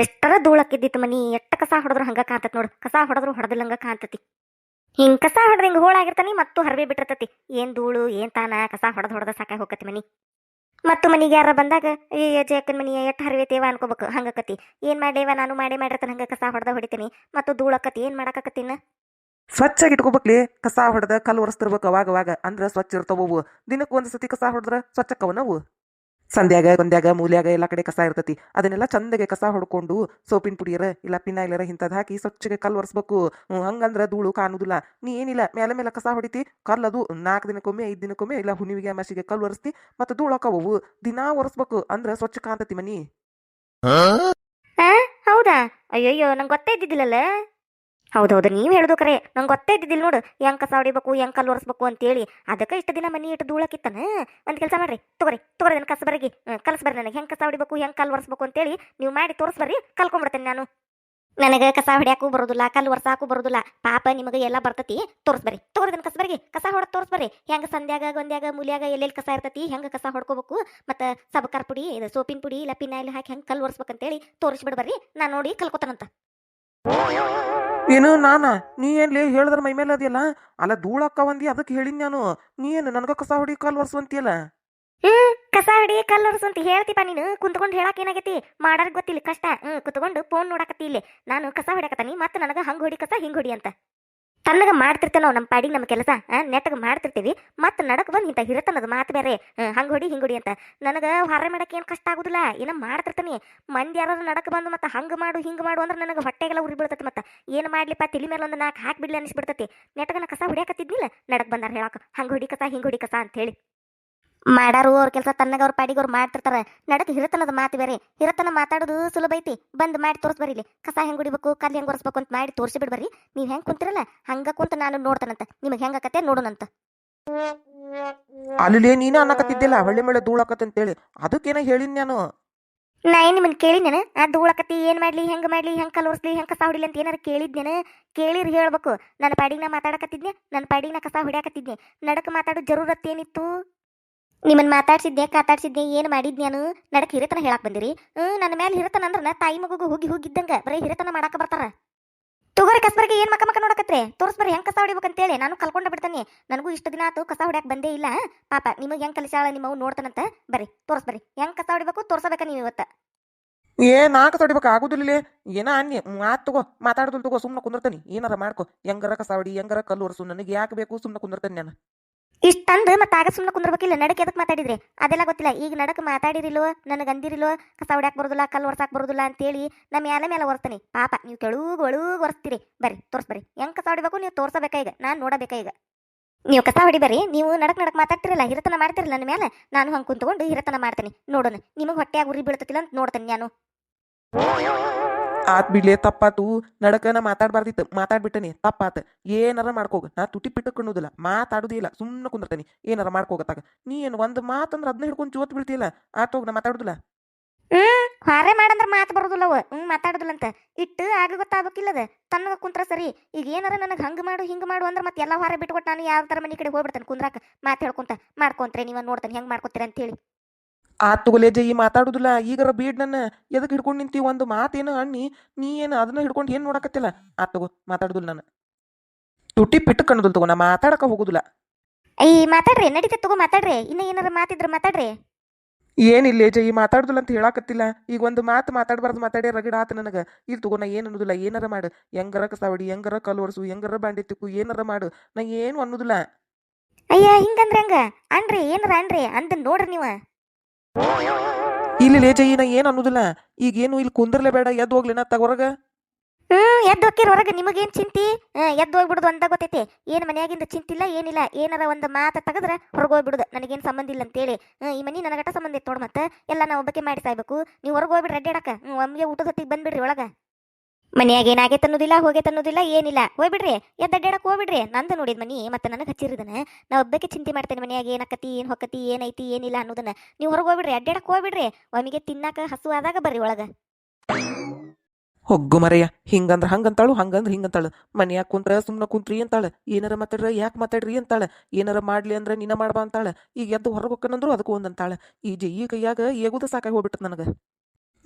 ಎಷ್ಟರ ಧೂಳಕ್ಕಿದ್ದಿತ್ತು ಮನಿ, ಎಷ್ಟ ಕಸ ಹೊಡೆದ್ರು ಹಂಗ ಕಾಂತತ್ ನೋಡು. ಕಸ ಹೊಡೆದ್ರು ಹೊಡೆದಿಲ್ಲಂಗ ಕಾಂತತಿ ಹಿಂಗ್ ಕಸ ಹೊಡೆದ್ ಹಿಂಗ್ ಹೋಳಾಗಿರ್ತಾನಿ ಮತ್ತು ಹರವಿ ಬಿಟ್ಟಿರ್ತತಿ. ಏನ್ ಧೂಳು, ಏನ್ ತಾನ, ಕಸ ಹೊಡೆದ್ ಹೊಡೆದ ಸಾಕಾಗಿ ಹೋಗತಿ ಮನಿ. ಮತ್ತು ಮನಿಗೆ ಯಾರ ಬಂದಾಗ, ಏ ಜಯಕ್ಕನ ಮನಿ ಎಟ್ ಹರಿವೈತೇವ ಅನ್ಕೋಬೇಕು ಹಂಗಕತಿ ಏನ್ ಮಾಡೇವ ನಾನು ಮಾಡೇ ಮಾಡಿರ್ತಾನೆ, ಹಂಗ ಕಸ ಹೊಡೆದ ಹೊಡಿತೀನಿ. ಮತ್ತು ಧೂಳಕ್ಕತಿ ಏನ್ ಮಾಡಾಕತ್ತಿನ ಸ್ವಚ್ಛಾಗಿ ಇಟ್ಕೋಬೇಕ್ಲಿ, ಕಸ ಹೊಡೆದ ಕಲ್ಲು ಒರೆಸ್ತಿರ್ಬೇಕು ಅವಾಗ ಅವಾಗ, ಅಂದ್ರ ಸ್ವಚ್ಛ ಇರ್ತಾವವು. ದಿನಕ್ಕೆ ಒಂದು ಸತಿ ಕಸ ಹೊಡೆದ್ರ ಸ್ವಚ್ಛಕ್ಕವ ನಾವು ಸಂಧ್ಯಾಗ ಗೊಂದ್ಯಾಗ ಮೂಲ್ಯಾಗ ಎಲ್ಲ ಕಡೆ ಕಸ ಇರ್ತತಿ. ಅದನ್ನೆಲ್ಲ ಚಂದಗೆ ಕಸ ಹೊಡ್ಕೊಂಡು ಸೋಪಿನ ಪುಡಿಯರ ಇಲ್ಲ ಪಿನಾಯಿಲರ ಇಂಥದ್ದು ಹಾಕಿ ಸ್ವಚ್ಛಗೆ ಕಲ್ ಒರೆಸ್ಬೇಕು. ಹ್ಮ್, ಹಂಗಂದ್ರ ಧೂಳು ಕಾಣುದಿಲ್ಲ. ನೀ ಏನಿಲ್ಲ ಮೇಲೆ ಮೇಲೆ ಕಸ ಹೊಡಿತಿ ಕಲ್ ಅದು ನಾಲ್ಕು ದಿನಕ್ಕೊಮ್ಮೆ ಐದು ದಿನಕ್ಕೊಮ್ಮೆ ಇಲ್ಲ ಹುಣ್ಣಿವಿಗೆ ಮಸಿಗೆ ಕಲ್ ಒರೆಸ್ತಿ ಮತ್ತು ಧೂಳು ಹಾಕವು ದಿನಾ ಒರೆಸ್ಬೇಕು ಅಂದ್ರ ಸ್ವಚ್ಛ ಕಾಣ್ತತಿ ಮನಿ. ಆ ಹೌದಾ? ಅಯ್ಯಯ್ಯೋ ನಂಗೆ ಗೊತ್ತೇ ಇದ್ದಿದ್ದಿಲ್ಲಲ್ಲ ಹೌದೌದು, ನೀವು ಹೇಳುದು ಕರೆ. ನಂಗೆ ಗೊತ್ತೇ ಇದ್ದಿದ್ದಿಲ್ಲ ನೋಡು. ಹೆಂಗ್ ಕಸ ಹೊಡಿಬೇಕು ಹೆಂಗ್ ಕಲ್ಲು ಒರೆಸ್ಬೇಕು ಅಂತೇಳಿ. ಅದಕ್ಕೆ ಇಷ್ಟು ದಿನ ಮನಿ ಇಟ್ಟು ಧೂಳಕ್ಕಿತ್ತಾನ? ಒಂದು ಕೆಲಸ ಮಾಡ್ರಿ. ತಗೋರಿ ತಗೋರಿ ನನ್ನ ಕಸ ಬರಗಿ ಬರ್ರಿ ನನಗೆ. ಹೆಂಗ್ ಕಸ ಹೊಡಿಬೇಕು ಹೆಂಗ್ ಕಲ್ಲು ಒರೆಸ್ಬೇಕು ಅಂತೇಳಿ ನೀವು ಮಾಡಿ ತೋರಿಸ್ಬರ್ರಿ ಕಲ್ಕೊಂಡ್ಬಿಡ್ತೇನೆ ನಾನು. ನನಗೆ ಕಸ ಹೊಡಿಯಾಕೂ ಬರೋದಿಲ್ಲ, ಕಲ್ಲು ಒರ್ಸಾಕೂ ಬರೋದಿಲ್ಲ. ಪಾಪ ನಿಮಗೆ ಎಲ್ಲ ಬರ್ತತಿ ತೋರಿಸ್ಬರ್ರಿ ತಗೋರಿ ನನ್ನ ಕಸ ಬರಗಿ ಕಸ ಹೊಡೆದು ತೋರಿಸ್ಬರ್ರಿ ಹೆಂಗ್ ಸಂಧ್ಯಾಗ ಗೊಂದ್ಯಾಗ, ಮೂಲ್ಯಾಗ ಎಲ್ಲೆಲ್ಲಿ ಕಸ ಇರ್ತತಿ, ಹೆಂಗ ಕಸ ಹೊಡ್ಕೋಬೇಕು, ಮತ್ತು ಸಬಕಾರ್ ಪುಡಿ, ಇದು ಸೋಪಿನ ಪುಡಿ ಇಲ್ಲ ಪಿನಾಯಿಲ್ ಹಾಕಿ ಹೆಂಗೆ ಕಲ್ಲು ಒರೆಸ್ಬೇಕಂತೇಳಿ ತೋರಿಸ್ಬಿಡ್ಬರ್ರಿ ನಾನು ನೋಡಿ ಕಲ್ಕೋತಾನಂತ. ಏನು ನಾನ? ನೀ ಏನ್ಲಿ ಹೇಳಿದ್ರ ಮೈ ಮೇಲೆ ಅದಿಯಲ್ಲ? ಅಲ್ಲ ಧೂಳಕ್ಕ ಒಂದಿ ಅದಕ್ಕೆ ಹೇಳಿನ್ ನಾನು. ನೀ ಏನು, ನನಗ ಕಸ ಹೊಡಿ ಕಾಲ್ ಒರ್ಸುವಂತಿಯಲ್ಲ ಏ ಕಸ ಹಿಡಿ ಒರೆಸು ಅಂತ. ಹೇಳ್ತಿಪ್ಪ ನೀನು, ಕುಂತ್ಕೊಂಡು ಹೇಳಕ್ ಏನಾಗೈತಿ? ಮಾಡಾರ್ ಗೊತ್ತಿಲ್ಲ ಕಷ್ಟ. ಹ್ಮ್, ಕುತ್ಕೊಂಡು ಫೋನ್ ನೋಡಕತ್ತಿ ಇಲ್ಲಿ. ನಾನು ಕಸ ಹೊಡಕತ್ತೀನಿ ಮತ್ತೆ ನನಗ ಹಂಗ್ ಹೊಡಿ ಕಸ, ಹಿಂಗ್ ಹೊಡಿ ಅಂತ. ತನ್ನಗ ಮಾಡ್ತಿರ್ತೇವೆ ನಾವು ನಮ್ಮ ಪಾಡಿಗೆ ನಮ್ಮ ಕೆಲಸ ನೆಟ್ಟಗೆ ಮಾಡ್ತಿರ್ತೀವಿ. ಮತ್ತೆ ನಡಕ ಬಂದು ಇಂಥ ಹಿರತನದ ಮಾತು ಬೇರೆ. ಹಂಗೆ ಹೊಡಿ, ಹಿಂಗ್ ಹೊಡಿ ಅಂತ. ನನಗೆ ಹೊರ ಮಾಡಕ್ಕೆ ಏನು ಕಷ್ಟ ಆಗುದಿಲ್ಲ. ಏನೋ ಮಾಡ್ತಿರ್ತೀನಿ. ಮಂದಿ ಯಾರು ನಡಕ್ ಬಂದು ಮತ್ತೆ ಹಂಗೆ ಮಾಡು, ಹಿಂಗೆ ಮಾಡು ಅಂದ್ರೆ ನನಗೆ ಹೊಟ್ಟೆಗೆಲ್ಲ ಉರಿ ಬೀಳ್ತೈತೆ ಮತ್ತೆ. ಏನು ಮಾಡ್ಲಿಪ್ಪ ತಿಳಿ ಮೇಲೆ ಒಂದು ನಾಲ್ಕು ಹಾಕ್ಬಿಡ್ಲಿ ಅನಿಸ್ಬಿಡ್ತೈತಿ. ನೆಟ್ಟಗ ನಾ ಕಸ ಹೊಡಿಯಾಕತ್ತಿದ್ನಿಲ್ಲ. ನಡಕ್ ಬಂದಾರ ಹೇಳಕ್ಕೆ ಹಂಗೆ ಹೊಡಿ ಕಸ, ಹಿಂಗೆ ಹೊಡಿ ಕಸ ಅಂತ ಹೇಳಿ ಮಾಡಾರು ಅವ್ರ ಕೆಲಸ ತನ್ನಗ ಅವ್ರ ಪಾಡಿಗೆ ಅವ್ರು ಮಾಡ್ತಿರ್ತಾರ. ನಡಕ್ ಹಿರತನದ ಮಾತು ಬೇರೆ. ಹಿರತನ ಮಾತಾಡೋದು ಸುಲಭ ಐತಿ. ಬಂದ್ ಮಾಡಿ ತೋರ್ಸ್ ಇಲ್ಲಿ. ಕಸ ಹೆಂಗ್ ಹುಡಿಬೇಕು ಕಲ್ ಹೆಂಗ್ ಒರೆಸ್ಬೇಕು ಅಂತ ಮಾಡಿ ತೋರಿಸಿ ಬಿಡ್ಬರ್ರಿ ನೀವ್ ಹೆಂಗ್ ಕುಂತಿರಲ್ಲ ಹಂಗ ಕುಂತ ನಾನು ನೋಡ್ತಾನಂತ. ನಿಮಗೆ ಕತೆ ನೋಡೋಣಂತ. ಅಲ್ಲಿ ನೀನ ಅನ್ನಕತ್ತಿದ್ದಿಲ್ಲ. ಹೊಳ್ಳಿ ಮೇಲೆ ಹೇಳಿ ಅದಕ್ಕೇನ ಹೇಳಿನ್ ನಾನು. ನಾ ಏನ್ ನಿಮ್ಮನ್ ಕೇಳಿನೇನ ಆ ಧೂಳಕತ್ತಿ ಏನ್ ಮಾಡ್ಲಿ ಹೆಂಗ್ ಮಾಡ್ಲಿ ಹೆಂಗ್ ಕಲ್ ಒರೆಸ್ಲಿ ಹೆಂಗ್ ಕಸ ಹೊಡಿಲಿ ಅಂತ ಏನಾರ ಕೇಳಿದ್ನೇನ ಕೇಳಿರ್ ಹೇಳ್ಬೇಕು. ನನ್ನ ಪಾಡಿಗೆ ನಾ ಮಾತಾಡಕತ್ತಿದ್ನೆ ನನ್ನ ಪಾಡಿಗೆ ನಾ ಕಸ ಹೊಡ್ಯಾಕತ್ತಿದ್ನೆ ನಡಕ್ ಮಾತಾಡೋ ಜರೂರತ್ ಏನಿತ್ತು ನಿಮ್ಮನ್ ಮಾತಾಡ್ಸಿದ್ದೆ, ಕಾತಾಡ್ಸಿದ್ದೆ, ಏನ್ ಮಾಡಿದ್ ನಾನು? ನಡಕ್ ಹಿರತನ ಹೇಳಕ್ ಬಂದಿರಿ. ಹ್ಮ್ ನನ್ನ ಮೇಲೆ ಹಿರತನ ಅಂದ್ರ ತಾಯಿ ಮಗುಗೂ ಹೋಗಿ ಹೋಗಿದ್ದಂಗ, ಬರೀ ಹಿರಿತನ ಮಾಡಾಕ ಬರ್ತಾರ. ತಗೋರಿ ಕಸ್ಬರ್ಗೆ, ಏನ್ ಮಕ ಮಕ ನೋಡಕತ್ರೆ? ತೋರಿಸ್ಬರ್ರಿ ಹೆಂಗ್ ಕಸ ಹೊಡಿಬೇಕಂತೇಳಿ. ನಾನು ಕಲ್ಕೊಂಡ ಬಿಡ್ತಾನೆ. ನನಗೂ ಇಷ್ಟು ದಿನ ಆತು ಕಸ ಹೊಡ್ಯಾಕ್ ಬಂದೇ ಇಲ್ಲ. ಪಾಪ, ನಿಮಗೆ ಹೆಂಗ್ ಕಲಿಸಾಳ ನಿಮ್ಮ ನೋಡ್ತಾನಂತ ಬರ್ರಿ ತೋರಿಸ್ಬರ್ರಿ ಹೆಂಗ್ ಕಸ ಹೊಡಿಬೇಕು, ತೋರ್ಸಬೇಕ ನೀವು ಇವತ್ತ. ಏ ನಾಲ್ಕು ತೊಡಿಬೇಕು ಆಗುದಿಲ್ಲ ಏನ ಅನ್ನಿ ಮಾತ್ ತಗೋ ಮಾತಾಡ್ದು ತಗೋ ಸುಮ್ಮನೆ ಕುಂದಿರ್ತಾನೆ. ಏನಾರ ಮಾಡ್ಕೊ. ಹೆಂಗಾರ ಕಸ ಹೊಡಿ, ಹೆಂಗಾರ ಕಲ್ಲು ಒರೆಸು, ನನಗೆ ಯಾಕೆ ಬೇಕು ಸುಮ್ಮನೆ ಕುಂದಿರ್ತಾನೆ ನಾನು. ಇಷ್ಟಂದು ಮತ್ತೆ ಆಗ ಸುಮ್ಮನೆ ಕುಂದ್ರಬೇಕಿಲ್ಲ, ನಡಕ್ ಎದಕ್ ಮಾತಾಡಿದ್ರಿ? ಅದೆಲ್ಲ ಗೊತ್ತಿಲ್ಲ. ಈಗ ನಡಕ್ ಮಾತಾಡಿರಿಲ್ವೋ ನನಗೆ ಅಂದಿರಿಲ್ವೋ ಕಸ ಹೊಡ್ಯಾಕ್ ಬರೋದಿಲ್ಲ, ಕಲ್ಲು ಒರ್ಸಾಕ್ ಬರೋದಿಲ್ಲ ಅಂತೇಳಿ ನಮ್ಮ ಮೇಲೆ ಮೇಲೆ ಒರ್ತಾನೆ ಪಾಪ, ನೀವು ಕೆಳಗ್ ಒಳಗ್ ಒರ್ಸ್ತೀರಿ. ಬರ್ರಿ, ತೋರಿಸ್ಬರ್ರಿ. ಹೆಂಗ್ ಕಸ ಹೊಡಿಬೇಕು ನೀವು ತೋರ್ಸಬೇಕಾ ಈಗ? ನಾನು ನೋಡಬೇಕಾ ಈಗ? ನೀವು ಕಸ ಹೊಡಿಬರ್ರಿ ನೀವು ನಡಕ್ ನಡಕ್ ಮಾತಾಡ್ತಿರಲ್ಲ, ಹಿರತನ ಮಾಡ್ತಿರಲ್ಲ ನನ್ನ ಮೇಲೆ ನಾನು ಹಂಗೆ ಕುಂತ್ಕೊಂಡು ಹಿರತನ ಮಾಡ್ತೀನಿ. ನೋಡೋಣ, ನಿಮಗೆ ಹೊಟ್ಟೆಯಾಗ ಉರಿ ಬೀಳ್ತತಿಲ್ಲ ಅಂತ ನೋಡ್ತೇನೆ ನಾನು. ಆತ್ ಬಿಡ್ಲೆ, ತಪ್ಪಾತು. ನಡಕ ನಾ ಮಾತಾಡ್ಬಾರ್ದಿತ್ತು. ಮಾತಾಡ್ಬಿಟ್ಟನಿ, ತಪ್ಪಾತ. ಏನಾರ ಮಾಡ್ಕೋಗ. ನಾ ತುಟಿ ಪಿಟ್ಟಕ್ ಅನ್ನೋದಿಲ್ಲ ಮಾತಾಡುದೇ ಇಲ್ಲ. ಸುಮ್ಮನೆ ಕುಂದಿರ್ತಾನೆ. ಏನಾರ ಮಾಡ್ಕೋಗತ್ತಾಗ. ನೀ ಏನು ಒಂದು ಮಾತಂದ್ರೆ ಅದನ್ನ ಹಿಡ್ಕೊಂಡು ಜೋತ್ ಬಿಡ್ತಿಲ್ಲ ಆತೋಗ ನಾ ಮಾತಾಡುದಿಲ್ಲ? ಹ್ಮ್, ಹಾರೆ ಮಾಡಂದ್ರ ಮಾತು ಬರೋದಿಲ್ಲವ ಹ್ಮ್ ಮಾತಾಡುದಿಲ್ಲ ಅಂತ ಇಟ್ಟು ಆಗ ಗೊತ್ತಾಗಬೇಕಿಲ್ಲದ? ತನ್ನ ಕುಂತ್ರ ಸರಿ. ಈಗ ಏನಾರ ನನಗೆ ಹಂಗ ಮಾಡು, ಹಿಂಗ ಮಾಡು ಅಂದ್ರೆ ಮತ್ತೆ ಎಲ್ಲ ಹೊರ ಬಿಟ್ಕೊಟ್ಟು ನಾನು ಯಾವ ತರ ಮನೆ ಕಡೆ ಹೋಗ್ಬಿಡ್ತೇನೆ ಕುಂದ್ರಾಕ? ಮಾತು ಹೇಳ್ಕೊಂತ. ಮಾಡ್ಕೊಂತ್ರೆ ನೀವ ನೋಡ್ತೇನೆ ಹೆಂಗ್ ಮಾಡ್ಕೊತೀರ ಅಂತ ಹೇಳಿ ಆತ್ ತಗೋಲೆ ಈ ಮಾತಾಡುದಿಲ್ಲ ಈಗರ ಬೀಡ್ ನನ್ನ ಎದಕ್ಕೆ ಹಿಡ್ಕೊಂಡು ನಿಂತಿ ಒಂದು ಮಾತೇನು ಅಣ್ಣಿ? ನೀ ಏನು ಅದನ್ನ ಹಿಡ್ಕೊಂಡು ಏನು ನೋಡಕತ್ತಿಲ್ಲ? ಆ ತಗೋ ಮಾತಾಡುದಿಲ್ಲ ನಾನು. ತುಟಿ ಪಿಟ್ಟು ಅನ್ನೋದಿಲ್ಲ ತಗೋ ನಾ ಮಾತಾಡಕ ಹೋಗುದಿಲ್ಲ. ಐ ಮಾತಾಡ್ರಿ ನಡೀತೈತೆ ತಗೋ ಮಾತಾಡ್ರಿ. ಇನ್ನ ಏನಾರ ಮಾತಿದ್ರ ಮಾತಾಡ್ರಿ. ಏನಿಲ್ಲ ಜೈ ಮಾತಾಡುದಿಲ್ಲ ಅಂತ ಹೇಳಾಕತ್ತಿಲ್ಲ. ಈಗ ಒಂದು ಮಾತು ಮಾತಾಡಬಾರ್ದು ಮಾತಾಡಿ ರಗಡ ಆತ ನನಗೆ. ಇಲ್ಲಿ ತಗೋ ನಾ ಏನು ಅನ್ನೋದಿಲ್ಲ ಏನಾರ ಮಾಡು. ಹೆಂಗರ ಕಸಾವಡಿ ಹೆಂಗರ ಕಲ್ಲು ಒರೆಸು ಹೆಂಗರ ಬಾಂಡಿ ತಿಕ್ಕು ಏನಾರ ಮಾಡು. ನಾ ಏನು ಅನ್ನೋದಿಲ್ಲ. ಅಯ್ಯ ಹಿಂಗಂದ್ರೆ ಹೆಂಗ ಅನ್ರಿ ಏನಾರ ಅನ್ರಿ ಅಂದ್ ನೋಡ್ರಿ ನೀವ. ಇಲ್ಲಿ ಲೇ ಏನು ಅನ್ನೋದಿಲ್ಲ? ಈಗೇನು ಇಲ್ಲಿ ಕುಂದ್ರಲೇ ಬೇಡ, ಎದ್ದು ಹೋಗ್ಲಿನ ನಾ ಹೊರಗ. ಹ್ಮ್, ಎದ್ದು ಹೋಗ್ತೀರಿ ಹೊರಗೆ, ನಿಮಗೇನ್ ಚಿಂತಿ? ಹ್ಮ್, ಎದ್ದು ಹೋಗ್ಬಿಡುದು ಅಂತ ಗೊತ್ತೈತಿ. ಏನ್ ಮನ್ಯಾಗಿಂದ ಚಿಂತಿಲ್ಲ, ಏನಿಲ್ಲ. ಏನಾರ ಒಂದು ಮಾತ ತೆಗೆದ್ರೆ ಹೊರಗೆ ಹೋಗ್ಬಿಡುದು. ನನಗೇನ್ ಸಂಬಂಧ ಇಲ್ಲ ಅಂತೇಳಿ. ಹ್ಮ್, ಈ ಮನಿ ನನಗಟ ಸಂಬಂಧ ಇತ್ತು ನೋಡ್ ಮತ್ತೆ. ಎಲ್ಲ ನಾ ಒಬ್ಬಕ್ಕೆ ಮಾಡಿ ಸಾಯ್ಬೇಕು. ನೀವು ಹೊರಗೆ ಹೋಗ್ಬಿಡ್ರಿ ಅಡ್ಡಾಡಕ ಹ್ಮ್, ಒಮ್ಗೆ ಊಟದ ಹೊತ್ತಿಗೆ ಬಂದ್ಬಿಡ್ರಿ ಒಳಗ. ಮನ್ಯಾಗ ಏನಾಗೈತೆ ಅನ್ನೋದಿಲ್ಲ, ಹೋಗೈತೆ ಅನ್ನೋದಿಲ್ಲ, ಏನಿಲ್ಲ. ಹೋಗ್ಬಿಡ್ರಿ, ಎದ್ದು ಅಡ್ಡಾಡಕ್ ಹೋಗ್ಬಿಡ್ರಿ. ನಂದು ನೋಡಿದ ಮನಿ, ಮತ್ತೆ ನನಗೆ ಹಚ್ಚಿರಿದನ ನಾ ಒಬ್ಬಕ್ಕೆ ಚಿಂತೆ ಮಾಡ್ತೇನೆ ಮನ್ಯಾಗ ಏನಕತಿ, ಏನ್ ಹೊಕ್ಕತಿ, ಏನೈತಿ, ಏನಿಲ್ಲ ಅನ್ನೋದನ್ನ ನೀವು ಹೊರಗೆ ಹೋಗ್ಬಿಡ್ರಿ ಅಡ್ಡಾಡಕ್ ಹೋಗ್ಬಿಡ್ರಿ. ಒಮ್ಮಿಗೆ ತಿನ್ನಾಕ ಹಸು ಆದಾಗ ಬರ್ರಿ ಒಳಗ. ಹೊಗ್ಗು ಮರೆಯ ಹಿಂಗಂದ್ರ ಹಂಗಂತಾಳು, ಹಂಗಂದ್ರ ಹಿಂಗಂತಾಳು. ಮನ್ಯಾಗ ಕುಂತ್ರ ಸುಮ್ಮನೆ ಕುಂತ್ರಿ ಅಂತಾಳ. ಏನಾರ ಮಾತಾಡ್ರ, ಯಾಕೆ ಮಾತಾಡ್ರಿ ಅಂತಾಳೆ. ಏನಾರ ಮಾಡ್ಲಿ ಅಂದ್ರ ನಿನ್ನ ಮಾಡ್ಬಾ ಅಂತಾಳ. ಈಗ ಎದ್ದು ಹೊರಗೆ ಹೊಕ್ಕನಂದ್ರು ಅದಕ್ಕೂ ಒಂದಂತಾಳ. ಈ ಜೈ ಕೈಯಾಗ ಏಗುದ ಸಾಕಾಗಿ ಹೋಗ್ಬಿಟ್ಟು ನನಗೆ.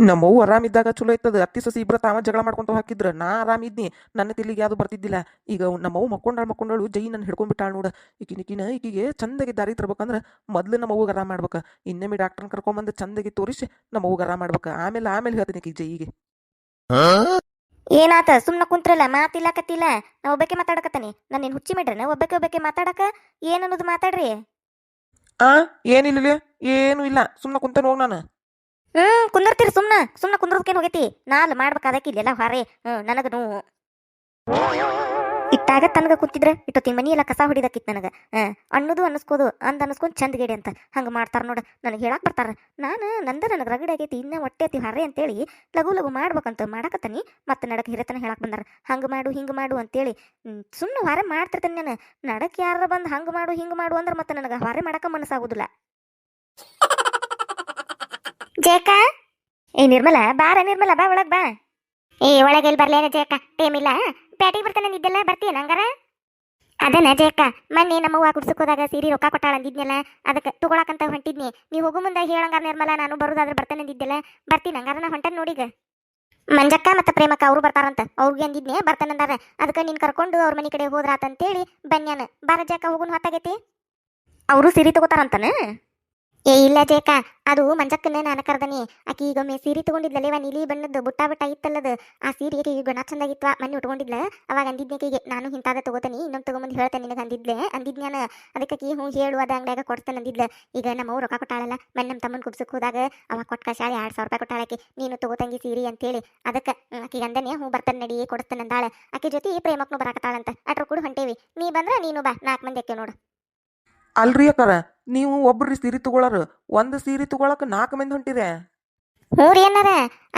ನಮ್ಮವ್ವ ಆರಾಮಿದ್ದಾಗ ಚಲೋ ಇತ್ತದ. ಅತ್ತಿ ಸಸಿ ಇಬ್ಬರ ತಾವ ಜಗಳ ಮಾಡ್ಕೊಂತ ಹಾಕಿದ್ರ. ನಾ ಆರಾಮಿದ್ನಿ ನನ್ನ ತಿಲಿಗೆ ಯಾವುದು ಬರ್ತಿದ್ದಿಲ್ಲ. ಈಗ ನಮ್ಮವ್ವ ಮಕ್ಕೊಂಡಾಳು ಮಕ್ಕೊಂಡಾಳು. ಜೈ ನನ್ನ ಹಿಡ್ಕೊಂಡ್ಬಿಟ್ಟಾಳ ನೋಡ. ಈಕಿನಿಕಿನ ಈಕಿಗೆ ಚಂದಗೆ ದಾರಿ ತರ್ಬೇಕಂದ್ರ ಮೊದ್ಲು ನಮ್ಮ ಅವ್ವಗೆ ಆರಾಮ್ ಮಾಡ್ಬೇಕ. ಇನ್ನೊಮ್ಮೆ ಡಾಕ್ಟರ್ನ ಕರ್ಕೊಂಬಂದು ಚಂದಗೆ ತೋರಿಸಿ ನಮ್ಮ ಆರಾಮ ಆರಾಮ್ ಮಾಡ್ಬೇಕ. ಆಮೇಲೆ ಆಮೇಲೆ ಹೇಳ್ತೀನಿ ಈಕಿಗೆ ಜೈಗೆ. ಏನಾತ? ಸುಮ್ಮನೆ ಕುಂತ್ರಲ್ಲ? ಮಾತಿಲ್ಲಕತ್ತಿಲ್ಲ? ನಾ ಒಬ್ಬಕ್ಕೆ ಮಾತಾಡಕತ್ತಾನಿ. ನಾನು ನಿನ್ ಹುಚ್ಚಿ ಮಾಡ್ರಿ ಒಬ್ಬಕ್ಕೆ ಒಬ್ಬಕ್ಕೆ ಮಾತಾಡಕ? ಏನನ್ನೋದು ಅನ್ನೋದು ಮಾತಾಡ್ರಿ? ಆ? ಏನಿಲ್ಲ ಏನು ಇಲ್ಲ. ಸುಮ್ಮನೆ ಕುಂತ ಹೋಗಿ ನಾನು. ಹ್ಮ್, ಕುಂದರ್ತೀರಿ ಸುಮ್ನ. ಸುಮ್ನ ಕುಂದ್ರದಕ್ಕೇನ್ ಹೋಗೈತಿ? ನಾಲ್ ಮಾಡ್ಬೇಕಾದಕ್ಕೆ ಇಲ್ಲೆಲ್ಲ ಹೊರೆ. ಹ್ಮ್, ನನಗ ನೋವು ಇಟ್ಟಾಗ ತನಗ ಕುಂತಿದ್ರ ಇಟ್ಟೊತ್ತಿನ ಮನಿ ಎಲ್ಲ ಕಸ ಹೊಡಿದಕ್ಕಿತ್ ನನಗ. ಹ ಅನ್ನೋದು ಅನ್ನಿಸ್ಕೋದು, ಅಂದ್ ಅನ್ಸ್ಕೊಂಡ್ ಚಂದ ಗೇಡಿ ಅಂತ. ಹಂಗ ಮಾಡ್ತಾರ ನೋಡ, ನನಗೆ ಹೇಳಾಕ್ ಬರ್ತಾರ. ನಾನು ನಂದ ನನಗ ರಗಡಿ ಆಗೈತಿ, ಇನ್ನ ಹೊಟ್ಟೆ ಐತಿ ಹರ್ರೆ ಅಂತೇಳಿ ಲಘು ಲಘು ಮಾಡ್ಬೇಕಂತ ಮಾಡಕತ್ತನಿ, ಮತ್ತೆ ನಡಕ ಹಿರತನ ಹೇಳಕ್ ಬಂದಾರ. ಹಂಗ ಮಾಡು, ಹಿಂಗ ಮಾಡು ಅಂತೇಳಿ ಸುಮ್ಮನೆ ಹೊರೆ ಮಾಡ್ತಿರ್ತೇನೆ ನಾನು. ನಡಕ್ ಯಾರ ಬಂದ್ ಹಂಗ ಮಾಡು, ಹಿಂಗ ಮಾಡು ಅಂದ್ರೆ ಮತ್ತೆ ನನಗೆ ಹೊರೆ ಮಾಡಕ ಮನಸ್ಸಾಗುದಿಲ್ಲ. ಜೇಕ ಏ, ನಿರ್ಮಲ, ಬಾರ ನಿರ್ಮಲ, ಬಾ ಒಳಗ್ ಬಾ. ಏ, ಒಳಗೆ ಎಲ್ಲಿ ಬರ್ಲೇನ ಜೇಕ ಟೈಮ್ ಇಲ್ಲ. ಪ್ಯಾಟಿಗೆ ಬರ್ತಾನೆ ನಿದ್ದೆಲ್ಲ ಬರ್ತೀಯ ನಂಗಾರ ಅದನ್ನ ಜೇಕ ಮೊನ್ನೆ ನಮ್ಮವ್ವ ಕುಡ್ಸಕ್ ಹೋದಾಗ ಸೀರೆ ರೊಕ್ಕ ಕೊಟ್ಟಾಳ ಅಂದಿದ್ನಲ್ಲ, ಅದಕ್ಕೆ ತಗೊಳಕಂತ ಹೊಂಟಿದ್ನಿ. ನೀವು ಹೋಗು ಮುಂದೆ ಹೇಳಂಗಾರ ನಿರ್ಮಲ, ನಾನು ಬರೋದಾದ್ರೆ ಬರ್ತಾನೆ ಅಂದಿದ್ದೆಲ್ಲ, ಬರ್ತೀನಿ ಹಂಗಾರ ನಾ ಹೊಂಟನ್ ನೋಡಿಗ. ಮಂಜಕ್ಕ ಮತ್ತು ಪ್ರೇಮಕ್ಕ ಅವ್ರು ಬರ್ತಾರಂತ, ಅವ್ರಿಗೆ ಅಂದಿದ್ನೆ ಬರ್ತಾನಂದಾರ ಅದಕ್ಕೆ ನೀನು ಕರ್ಕೊಂಡು ಅವ್ರ ಮನೆ ಕಡೆ ಹೋದ್ರಾತಂತೇಳಿ ಬನ್ಯಾನ. ಬಾರ ಜಾಕ ಹೋಗುನ್ ಹೊತ್ತಾಗೈತಿ? ಅವರು ಸೀರೆ ತಗೋತಾರಂತನ? ಏ ಇಲ್ಲ ಜೇಕ ಅದು ಮಂಜಕ್ಕನ್ನ ನಾನು ಕರ್ದನಿ. ಆಕಿ ಈಗೊಮ್ಮೆ ಸೀರೆ ತಗೊಂಡಿದ್ಲಲೇವ ನೀಲಿ ಬುಟ್ಟ ಬುಟ್ಟ ಇತ್ತಲ್ಲದ. ಆ ಸೀರೆ ಆಕಿಗೆ ಗುಣ ಚಂದಾಗಿತ್ವ? ಮನೆ ಉಟ್ಕೊಂಡಿದ್ಲ? ಅವಾಗ ಅಂದಿದ್ನೆ ಆಕಿಗೆ, ನಾನು ಇಂತಾದ ತಗೋತೀನಿ, ಇನ್ನೊಂದು ತಗೊಂಬಂದು ಹೇಳ್ತೇನೆ ನಿನಗೆ ಅಂದಿದ್ಲೆ. ನಾನು ಅದಕ್ಕೆ ಹ್ಞೂ ಹೇಳು, ಅದ ಅಂಗಡಿಯಾಗ ಕೊಡ್ತೇನೆ ಅಂದಿದ್ಲ. ಈಗ ನಮ್ಮ ರೊಕ್ಕ ಕೊಟ್ಟಾಳಲ್ಲ ಮನೆ ನಮ್ಮ ತಮ್ಮನ ಕುಬ್ಸಕ್ಕೆ ಹೋದಾಗ ಅವಾಗ ಕೊಟ್ಟ ಶಾಲೆ ಎರಡು ಸಾವಿರ ರೂಪಾಯಿ ಕೊಟ್ಟಾಳಾಕಿ ನೀನು ತಗೋತಂಗಿ ಸೀರೆ ಅಂತೇಳಿ. ಅದಕ್ಕೆ ಆಕಿಗೆ ಅಂದನೆ, ಹ್ಞೂ ಬರ್ತಾನೆ ನಡಿ, ಕೊಡ್ತೇನೆ ಅಂದಾಳ. ಆಕಿ ಜೊತೆ ಪ್ರೇಮಕ್ಕನು ಬರಾಕತ್ತಾಳಂತ. ಅಟ್ರ ಕೂಡ ಹೊಂಟೇವಿ. ನೀ ಬಂದ್ರೆ ನೀನು ಬಾ, ನಾಲ್ಕು ಮಂದಿ ಅಕ್ಕಿ ನೋಡು. ಅಲ್ರಿ ಅಕ್ಕಾರ ನೀವು ಒಬ್ರು ಸೀರೆ ತಗೊಳ್ಳಾರ ಒಂದು ಸೀರೆ ತಗೊಳಕ್ ನಾಲ್ಕು ಮಂದಿ ಹೊಂಟಿರೆ? ಹ್ಞೂ ರೀ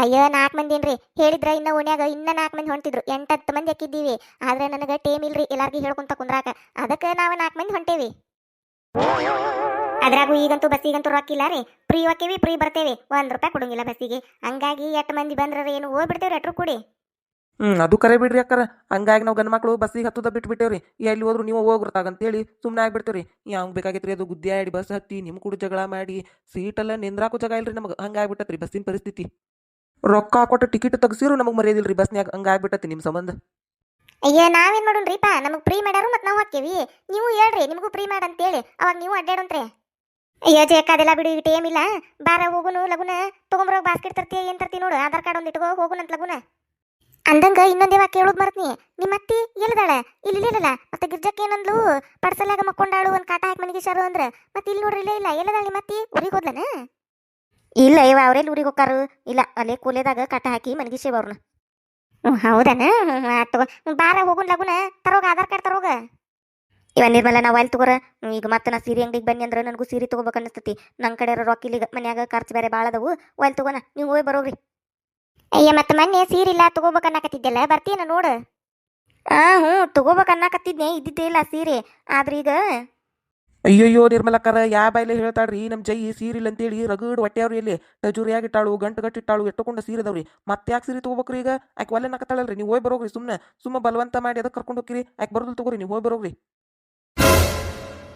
ಅಯ್ಯೋ, ನಾಲ್ಕು ಮಂದಿ ಏನ್ರಿ? ಹೇಳಿದ್ರ ಇನ್ನ ಓಣ್ಯಾಗ ಇನ್ನ ನಾಲ್ಕು ಮಂದಿ ಹೊಂಟಿದ್ರು. ಎಂಟತ್ತು ಮಂದಿ ಹಾಕಿದ್ದೀವಿ. ಆದ್ರೆ ನನಗೆ ಟೇಮ್ ಇಲ್ರಿ ಎಲ್ಲಾರ್ಗಿ ಹೇಳ್ಕೊಂತ ಕುಂದ್ರಾಕ. ಅದಕ್ಕೆ ನಾವು ನಾಲ್ಕು ಮಂದಿ ಹೊಂಟೇವಿ. ಅದ್ರಾಗೂ ಈಗಂತೂ ಬಸ್ಸಿಗಂತೂ ರೊಕ್ಕಿಲ್ಲ ರೀ ಫ್ರೀ ಹೋಕ್ಕೇವಿ ಫ್ರೀ ಬರ್ತೇವಿ. ಒಂದ್ ರೂಪಾಯಿ ಕೊಡೋಂಗಿಲ್ಲ ಬಸ್ಸಿಗೆ. ಹಂಗಾಗಿ ಎಷ್ಟು ಮಂದಿ ಬಂದ್ರೆ ಏನು ಹೋಗ್ಬಿಡ್ತೇವ್ರಿ ಅಟ್ರು ಕೂಡಿ. ಹ್ಮ್, ಅದು ಕರೆ ಬಿಡ್ರಿ ಅಕ್ಕಾರ. ಹಂಗಾಗಿ ನಾವು ಗಂಡ್ಮಕ್ಳು ಬಸ್ಸಿಗೆ ಹತ್ತದ ಬಿಟ್ಟು ಬಿಟ್ಟೇವ್ರಿ ಎಲ್ಲಿ ಹೋದ್ರು ನೀವು ಹೋಗ್ರತಾಗಂತೇಳಿ ಸುಮ್ಮನೆ ಆಗ್ಬಿಡ್ತೇವ್ರಿ. ಬೇಕಾಗಿತ್ತು ರೀ ಅದು ಗುದ್ದ್ಯಾಡಿ ಬಸ್ ಹತ್ತಿ ನಿಮ್ಮ ಕೂಡ ಜಗಳ ಮಾಡಿ ಸೀಟೆಲ್ಲ ನಿಂದ್ರಾಕು ಜಾಗ ಇಲ್ರಿ ನಮಗೆ. ಹಂಗಾಗ್ಬಿಟ್ಟತ್ರಿ ಬಸ್ಸಿನ ಪರಿಸ್ಥಿತಿ. ರೊಕ್ಕ ಕೊಟ್ಟು ಟಿಕೆಟ್ ತೆಗ್ಸಿರು ನಮಗೆ ಮರ್ಯಾದಿಲ್ರಿ ಬಸ್ನ್ಯಾಗ. ಹಂಗಾಗ್ಬಿಟ್ಟತಿ ನಿಮ್ಮ ಸಂಬಂಧ. ಅಯ್ಯ, ನಾವೇನ್ ಮಾಡೋಣ್ರಿಪ್ಪ ನಮಗ್ ಫ್ರೀ ಮಾಡ್ಯಾರು ಮತ್ ನಾವು ಹಾಕೇವಿ ನೀವು ಹೇಳ್ರಿ, ನಿಮಗೂ ಫ್ರೀ ಮಾಡ ಅಂತೇಳಿ ಅವಾಗ ನೀವು ಅಡ್ಡಾಡಂತ್ರಿ ಅಯ್ಯೋ ಜೇಕ ಅದೆಲ್ಲ ಬಿಡು ಈಗ ಟೈಮ್ ಇಲ್ಲ ಬಾರ ಹೋಗುನು, ಲಗುನ. ತಗೊಂಬರೋ ಬಾಸ್ಕೆಟ್ ತರ್ತೀಯ ಏನು ತರ್ತಿ ನೋಡು. ಆಧಾರ್ ಕಾರ್ಡ್ ಒಂದ್ ಇಟ್ಕೋ, ಹೋಗುನಂತ ಲಗುನ. ಅಂದಂಗ ಇನ್ನೊಂದೇವ ಕೇಳೋದು ಮರತ್ನಿ ನಿಮ್ಮ ಅತ್ತಿ ಎಲ್ಲಿದಾಳೆ? ಇಲ್ಲಿ ಇಲ್ಲಲ್ಲ ಮತ್ತೆ ಗಿರ್ಜಕ್ಕೆ ಏನಂದ್ಲು? ಪಡ್ಸಲ್ಯಾಗ ಮಕ್ಕೊಂಡಾಳು ಒಂದ್ ಕಾಟ ಹಾಕಿ ಮನೆಗೆ ಶಾರು ಅಂದ್ರ. ಮತ್ತೆ ಇಲ್ಲಿ ನೋಡ್ರಿ ಇಲ್ಲ ಇಲ್ಲ ಎಲ್ಲದಾಳ ನಿಮ್ಮ ಅತ್ತಿ? ಊರಿಗೆ ಹೋದ್ಲನ? ಇಲ್ಲ ಇವ ಅವ್ರೆಲ್ಲಿ ಊರಿಗೆ ಹೋಗಾರು ಇಲ್ಲ ಅಲ್ಲೇ ಕೂಲೆದಾಗ ಕಾಟ ಹಾಕಿ ಮನೆಗೆ ಶೇವ್ ಅವ್ರನ್ನ ಹ್ಞೂ ಹೌದನ? ಬಾರ ಹೋಗುನ್ ಲಗುನ? ತರೋಗ ಆಧಾರ್ ಕಾರ್ಡ್ ತರೋಗ? ಇವ ನಿರ್ಮಲ ನಾವು ಅಲ್ಲಿ ತಗೋರ? ಈಗ ಮತ್ತೆ ನಾ ಸೀರೆ ಅಂಗಡಿಗೆ ಬನ್ನಿ ಅಂದ್ರೆ ನನಗೂ ಸೀರೆ ತಗೋಬೇಕು ಅನಿಸ್ತತಿ ನನ್ನ ಕಡೆ ರೊಕ್ಕ ಇಲ್ಲಿ ಮನ್ಯಾಗ ಖರ್ಚು ಬೇರೆ ಭಾಳ ಅದಾವು. ಒಲ್ ತಗೋಣ ನೀವು ಹೋಗಿ ಬರೋಗ್ರಿ. ಅಯ್ಯ ಮತ್ತೆ ಮೊನ್ನೆ ಸೀರೆ ಇಲ್ಲ ತಗೋಬೇಕು ಅನ್ನಕತ್ತಿದ್ದೆಲ್ಲ ಬರ್ತೀನ ನೋಡು. ಆ ಹ್ಞೂ ತಗೋಬೇಕು ಅನ್ನಕತ್ತಿದ್ನೆ ಇದ್ದಿದ್ದೇ ಇಲ್ಲ ಸೀರೆ. ಆದ್ರೆ ಈಗ? ಅಯ್ಯಯ್ಯೋ ನಿರ್ಮಲಕ್ಕರ ಯಾ ಬಾಯ್ಲೆ ಹೇಳ್ತಾಳ್ರಿ ನಮ್ಮ ಜೈ ಸೀರಿಲ್ಲ ಅಂತೇಳಿ ರಗಡ್ ಹೊಟ್ಟೆಯವ್ರಿ ಇಲ್ಲಿ ಟಜುರಿಯಾಗಿಟ್ಟಾಳು ಗಂಟು ಗಟ್ಟಿಟ್ಟಾಳು ಎಟ್ಟುಕೊಂಡ ಸೀರೆದವ್ರಿ. ಮತ್ತೆ ಯಾಕೆ ಸೀರೆ ತಗೋಬೇಕ್ರಿ ಈಗ? ಆಕೆ ಒಲ್ಲೆ ನಕತ್ತಾಳಲ್ರಿ ನೀವು ಹೋಗಿ ಬರೋಗ್ರಿ ಸುಮ್ಮನೆ ಸುಮ್ಮ ಬಲವಂತ ಮಾಡಿ ಅದಕ್ಕೆ ಕರ್ಕೊಂಡು ಹೋಗ್ರಿ ಆಕೆ ಬರೋದಿಲ್ಲ ತಗೋರಿ ನೀವು ಹೋಗಿ ಬರೋಗ್ರಿ.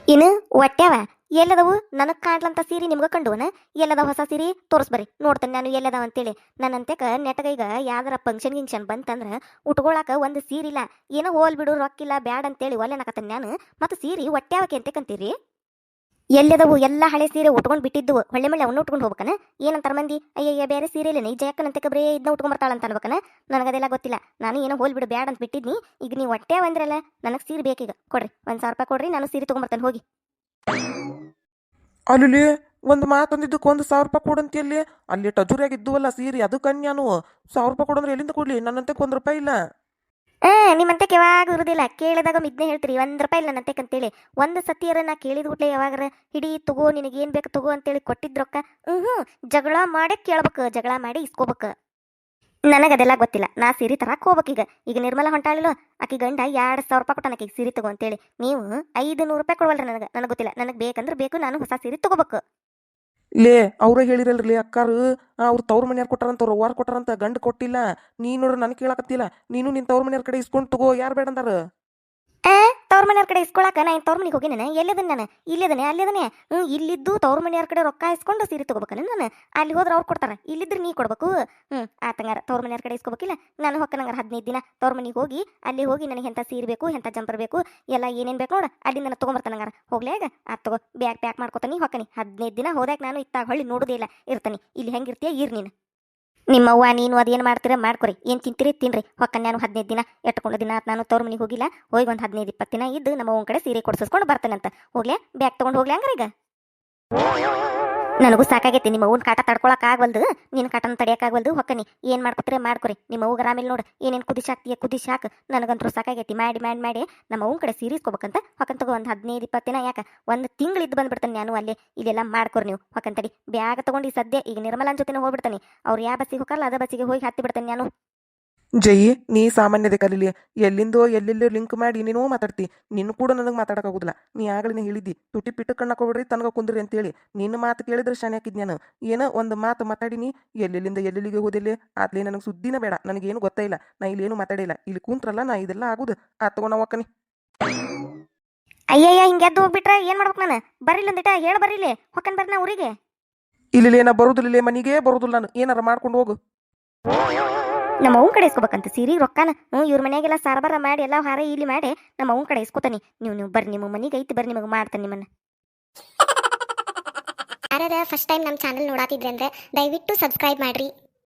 ಇನ್ನು ಒಟ್ಟ್ಯಾವ ಎಲ್ಲದವು ನನಗೆ ಕಾಣ್ಲಂತ ಸೀರೆ ನಿಮ್ಗೆ ಕಂಡುವನ ಎಲ್ಲದ ಹೊಸ ಸೀರೆ? ತೋರಿಸ್ಬರಿ ನೋಡ್ತೇನೆ ನಾನು ಎಲ್ಲದವ ಅಂತೇಳಿ. ನನ್ನಂತೆಕ ನೆಟಗ ಈಗ ಯಾವ್ದಾರ ಫಂಕ್ಷನ್ ಗಿಂಕ್ಷನ್ ಬಂತಂದ್ರೆ ಉಟ್ಕೊಳಕ ಒಂದು ಸೀರೆ ಇಲ್ಲ. ಏನೋ ಹೋಲ್ ಬಿಡು ರೊಕ್ಕಿಲ್ಲ ಬ್ಯಾಡ್ ಅಂತೇಳಿ ಒಲ್ಲೆನಕತ್ತೇನೆ ನಾನು. ಮತ್ತು ಸೀರೆ ಅಂತ ಕಂತೀರಿ? ಎಲ್ಲದವು ಎಲ್ಲ ಹಳೆ ಸೀರೆ ಉಟ್ಕೊಂಡು ಬಿಟ್ಟಿದ್ದು ಹೊಳ್ಳೆ ಮಳೆ ಅವನ್ನ ಉಟ್ಕೊಂಡು ಹೋಗ್ಬೇಕನ? ಏನಂತಾರ ಮಂದಿ? ಅಯ್ಯಯ್ಯ ಬೇರೆ ಸೀರೆ ಇಲ್ಲ ಈ ಜಯಕ್ಕನಂತೆ ಬರೇ ಇದನ್ನ ಉಟ್ಕೊಂಡ್ ಬರ್ತಾಳಂತ ಅನ್ಬೇಕನ? ನನಗದೆಲ್ಲ ಗೊತ್ತಿಲ್ಲ. ನಾನು ಏನೋ ಹೋಲ್ ಬಿಡು, ಬ್ಯಾಡ್ ಅಂತ ಬಿಟ್ಟಿದ್ನಿ. ಈಗ ನೀವು ಹೊಟ್ಟೆ ಬಂದ್ರಲ್ಲ ನನಗೆ ಸೀರೆ ಬೇಕೀಗ. ಕೊಡ್ರಿ, ಒಂದು ಸಾವಿರ ರೂಪಾಯಿ ಕೊಡ್ರಿ, ನಾನು ಸೀರೆ ತೊಗೊಂಬರ್ತೇನೆ, ಹೋಗಿ. ಅಲ್ಲಿ ಒಂದು ಮಾತಂದಿದ್ದಕ್ಕೆ ಒಂದು ಸಾವಿರ ರೂಪಾಯಿ ಕೊಡಂತಿ ಅಲ್ಲಿ. ಅಲ್ಲಿ ಟಜುರಿಯಾಗಿ ಇದ್ದುವಲ್ಲ ಸೀರೆ, ಅದು ಕನ್ಯಾನು ಸಾವಿರ ರೂಪಾಯಿ ಕೊಡಂದ್ರೆ ಎಲ್ಲಿಂದ ಕೊಡ್ಲಿ? ನನ್ನಂತಕ್ಕೆ ಒಂದು ರೂಪಾಯಿ ಇಲ್ಲ. ಏ ನಿಮ್ಮಂತಕ್ಕೆ ಯಾವಾಗ ಇರುದಿಲ್ಲ. ಕೇಳಿದಾಗ ಮಿದ್ನೆ ಹೇಳ್ತೀರಿ. ಒಂದು ರೂಪಾಯಿ ಇಲ್ಲ ನನ್ನಂತಕ್ಕೆ ಅಂತೇಳಿ ಒಂದು ಸತಿಯರ ನಾ ಕೇಳಿದ ಕೂಡಲೇ ಯಾವಾಗ್ರ, ಹಿಡಿ, ತಗೋ, ನಿನಗೇನು ಬೇಕು ತಗೋ ಅಂತೇಳಿ ಕೊಟ್ಟಿದ್ರೊಕ್ಕ ಹ್ಞೂ ಜಗಳ ಮಾಡೇ ಕೇಳ್ಬೇಕು. ಜಗಳ ಮಾಡಿ ಇಸ್ಕೋಬೇಕು. ನನಗದೆಲ್ಲ ಗೊತ್ತಿಲ್ಲ. ನಾ ಸೀರೆ ತರಕ್ ಹೋಗ್ಬೇಕೀಗ. ಈಗ ಈಗ ನಿರ್ಮಲ ಹೊಂಟಾಳಿಲ್ಲ ಆಕಿ ಗಂಡ ಎರಡು ಸಾವಿರ ರೂಪಾಯಿ ಕೊಟ್ಟ ಆಕಿಗೆ ಸೀರೆ ತಗೋ ಅಂತೇಳಿ. ನೀವು ಐದು ನೂರು ರೂಪಾಯಿ ಕೊಡವಲ್ರಿ ನನಗೆ? ನನಗೆ ಗೊತ್ತಿಲ್ಲ. ನನಗೆ ಬೇಕಂದ್ರೆ ಬೇಕು ನಾನು ಹೊಸ ಸೀರೆ ತಗೋಬೇಕು. ಲೇ ಅವ್ರ ಹೇಳಿರಲ್ರಿ ಅಕ್ಕಾರು. ಅವ್ರು ತವ್ರ ಮನೆಯವ್ರು ಕೊಟ್ಟಾರಂತ ಅವ್ರು ವಾರ ಕೊಟ್ಟಾರಂತ ಗಂಡ ಕೊಟ್ಟಿಲ್ಲ. ನೀನು ನೋಡ್ರಿ ನನಗೆ ಕೇಳಕತ್ತಿಲ್ಲ. ನೀನು ನಿನ್ನ ತವ್ರ ಮನೆಯವ್ರ ಕಡೆ ಇಸ್ಕೊಂಡು ತಗೋ ಯಾರು ಬೇಡ ಅಂದಾರ ಆ ತವ್ರ ಮನೆಯವ್ರ ಕಡೆ ಇಸ್ಕೊಳಕ ನಾ ತವ್ರ ಮನೆಗೆ ಹೋಗಿನ ಎಲ್ಲಿದನ್ ನಾನು? ಇಲ್ಲಿದನೆ, ಅಲ್ಲಿದನೆ. ಹ್ಞೂ ಇಲ್ಲಿದ್ದು ತವ್ರ ಮನೆಯವ್ರ ಕಡೆ ರೊಕ್ಕ ಇಸ್ಕೊಂಡು ಸೀರೆ ತಗೋಬೇಕನ ನಾನು? ಅಲ್ಲಿ ಹೋದ್ರೆ ಅವ್ರು ಕೊಡ್ತಾರೆ. ಇಲ್ಲಿದ್ರೆ ನೀ ಕೊಡ್ಬೇಕು. ಹ್ಞೂ ಆತಂಗಾರ ತವ್ರ ಮನೆಯವ್ರ ಕಡೆ ಇಸ್ಕೋಬೇಕಿಲ್ಲ? ನಾನು ಹೊಕ್ಕನಂಗಾರ ಹದಿನೈದು ದಿನ ತವ್ರ ಮನೆಗೆ ಹೋಗಿ ಅಲ್ಲಿ ಹೋಗಿ ನನಗೆ ಎಂಥ ಸೀರೆ ಬೇಕು ಎಂಥ ಜಂಪರ್ ಬೇಕು, ಎಲ್ಲ ಏನೇನು ಬೇಕು ನೋಡು. ಅಲ್ಲಿಂದ ನಾನು ತೊಗೊಂಬರ್ತಾನಂಗಾರ ಹೋಗ್ಲೇಗ ಆ ತಗೋ, ಬ್ಯಾಗ್ ಪ್ಯಾಕ್ ಮಾಡ್ಕೊತಾನೆ, ಹೊಕ್ಕನಿ. ಹದಿನೈದು ದಿನ ಹೋದಾಗ ನಾನು ಇತ್ತಾಗ ಹೊಳ್ಳಿ ನೋಡೋದೇ ಇಲ್ಲ. ಇರ್ತಾನೆ. ಇಲ್ಲಿ ಹೆಂಗಿರ್ತೀಯ ಇರ್ ನೀನು. ನಿಮ್ಮವ್ವ, ನೀನು ಅದೇನು ಮಾಡ್ತೀರ? ಮಾಡ್ಕೊರಿ. ಏನು ತಿಂತೀರಿ? ತಿನ್ರಿ. ಹೊಕ್ಕ ನಾನು ಹದಿನೈದು ದಿನ ಎಟ್ಕೊಂಡು ದಿನ ನಾನು ತವ್ರ ಮನೆಗೆ ಹೋಗಿಲ್ಲ. ಹೋಗಿ ಒಂದು ಹದಿನೈದು ಇಪ್ಪತ್ತು ದಿನ ಇದ್ದು ನಮ್ಮ ಕಡೆ ಸೀರೆ ಕೊಡ್ಸಿಸ್ಕೊಂಡು ಬರ್ತಾನಂತ. ಹೋಗ್ಲೇ? ಬ್ಯಾಗ್ ತೊಗೊಂಡು ಹೋಗ್ಲಿ ಹಂಗಾರ ಈಗ ನನಗೂ ಸಾಕಾಗೈತಿ, ನಿಮ್ಮ ಅವ್ನ ಕಾಟ ಆಗವಲ್ದು ನಿನ್ನ ಕಾಟನ ತಡಿಯಕ್ಕಾಗವಲ್ದು ಹೊಕ್ಕನಿ. ಏನು ಮಾಡ್ಕೊತ್ರಿ ಮಾಡ್ಕೊರಿ. ನಿಮ್ಮ ಅವ್ಗ ಆಮೇಲೆ ನೋಡು, ಏನೇನ್ ಕುದಿಸಿ ಹಾಕ್ತೀಯ ಕುದಿಸಿ ಹಾಕು ನನಗಂತೂ ಸಾಕಾಗೈತಿ. ಮಾಡಿ ಮಾಡಿ ಮಾಡಿ ನಮ್ಮ ಅವ್ನ ಕಡೆ ಸೀರಿಸ್ಕೋಬೇಕಂತ ಹೊಕ್ಕನ್ ಒಂದು ಹದಿನೈದು ಇಪ್ಪತ್ತು ದಿನ, ಯಾಕೆ? ಒಂದು ತಿಂಗಳು ಇದ್ದು ಬಂದ್ಬಿಡ್ತಾನೆ ನಾನು ಅಲ್ಲಿ. ಇಲ್ಲೆಲ್ಲ ಮಾಡ್ಕೊರಿ ನೀವು. ಹೊಕ್ಕಂತಡಿ ಬ್ಯಾಗ ತಗೊಂಡು ಸದ್ಯ ಈಗ ನಿರ್ಮಲನ ಜೊತೆ ಹೋಗ್ಬಿಡ್ತಾನೆ. ಅವ್ರು ಯಾವ ಬಸ್ಸಿಗೆ ಹೋಗಲ್ಲ ಅದ ಬಸ್ಸಿಗೆ ಹೋಗಿ ಹತ್ತಿ ಬಿಡ್ತಾನೆ ನಾನು ಜೈ ನೀ ಸಾಮಾನ್ಯತೆ ಕಲೀಲಿ ಎಲ್ಲಿಂದೋ ಎಲ್ಲೆಲ್ಲೋ ಲಿಂಕ್ ಮಾಡಿ ನೀನು ಮಾತಾಡ್ತಿ. ನಿನ್ನ ಕೂಡ ನನಗೆ ಮಾತಾಡೋಕ್ಕಾಗೋದಿಲ್ಲ. ನೀ ಆಗಲಿನ ಹೇಳಿದ್ದಿ. ತುಟಿ ಪಿಟ್ಟು ಕಣ್ಣಕ್ಕೆ ಹೋಗ್ಬಿಡ್ರಿ ತನಗ ಕುಂದ್ರಿ ಅಂತೇಳಿ. ನಿನ್ನ ಮಾತು ಕೇಳಿದ್ರೆ ಶಾನೆ ಹಾಕಿದ್ ನಾನು. ಏನೋ ಒಂದು ಮಾತು ಮಾತಾಡಿನಿ. ಎಲ್ಲೆಲ್ಲಿಂದ ಎಲ್ಲೆಲ್ಲಿಗೆ ಹೋದಿಲ್ಲ ಆತ್ಲೇ ನನಗೆ ಸುದ್ದಿನ ಬೇಡ. ನನಗೇನು ಗೊತ್ತೇ ಇಲ್ಲ. ನಾ ಇಲ್ಲೇನು ಮಾತಾಡಿಲ್ಲ ಇಲ್ಲಿ. ಕುಂತ್ರಲ್ಲ ನಾ ಇದೆಲ್ಲ ಆಗುದು. ಆ ತಗೊಂಡ ಒಕ್ಕನಿ ಅಯ್ಯಯ್ಯ ಹಿಂಗೆ ಎದ್ದು ಹೋಗ್ಬಿಟ್ರೆ? ಏನು ಮಾಡ್ಬೇಕು ನಾನು? ಬರಿಲ್ಲ ಅಂದಿಟ ಹೇಳಿ ಬರೀಲಿ ಹೊಕ್ಕನ್ ಬರ್ನ ಊರಿಗೆ. ಇಲ್ಲಿ ಏನ ಬರುದಿಲ್ಲ ಮನೆಗೆ ಬರುದಿಲ್ಲ ನಾನು. ಏನಾರ ಮಾಡ್ಕೊಂಡು ಹೋಗು. ನಮ್ಮ ಅವ್ನ ಕಡೆ ಇಸ್ಕೋಬೇಕಂತ ಸೀರೆ, ರೊಕ್ಕನ, ಹ್ಞೂ, ಇವ್ರ ಮನೆಗೆಲ್ಲ ಸಾರಬಾರ ಮಾಡಿ, ಎಲ್ಲ ಹಾರ ಇಲ್ಲಿ ಮಾಡಿ, ನಮ್ಮ ಅವ್ನ ಕಡೆ ಇಸ್ಕೋತಾನೆ. ನೀವು ನೀವು ಬರ್ರಿ, ನಿಮ್ಮ ಮನೆಗೆ ಐತಿ ಬರ್ರಿ, ನಿಮಗೆ ಮಾಡ್ತಾನೆ ನಿಮ್ಮನ್ನ. ಯಾರದ ಫಸ್ಟ್ ಟೈಮ್ ನಮ್ಮ ಚಾನಲ್ ನೋಡಾತಿದ್ರೆ ಅಂದ್ರೆ ದಯವಿಟ್ಟು ಸಬ್ಸ್ಕ್ರೈಬ್ ಮಾಡ್ರಿ.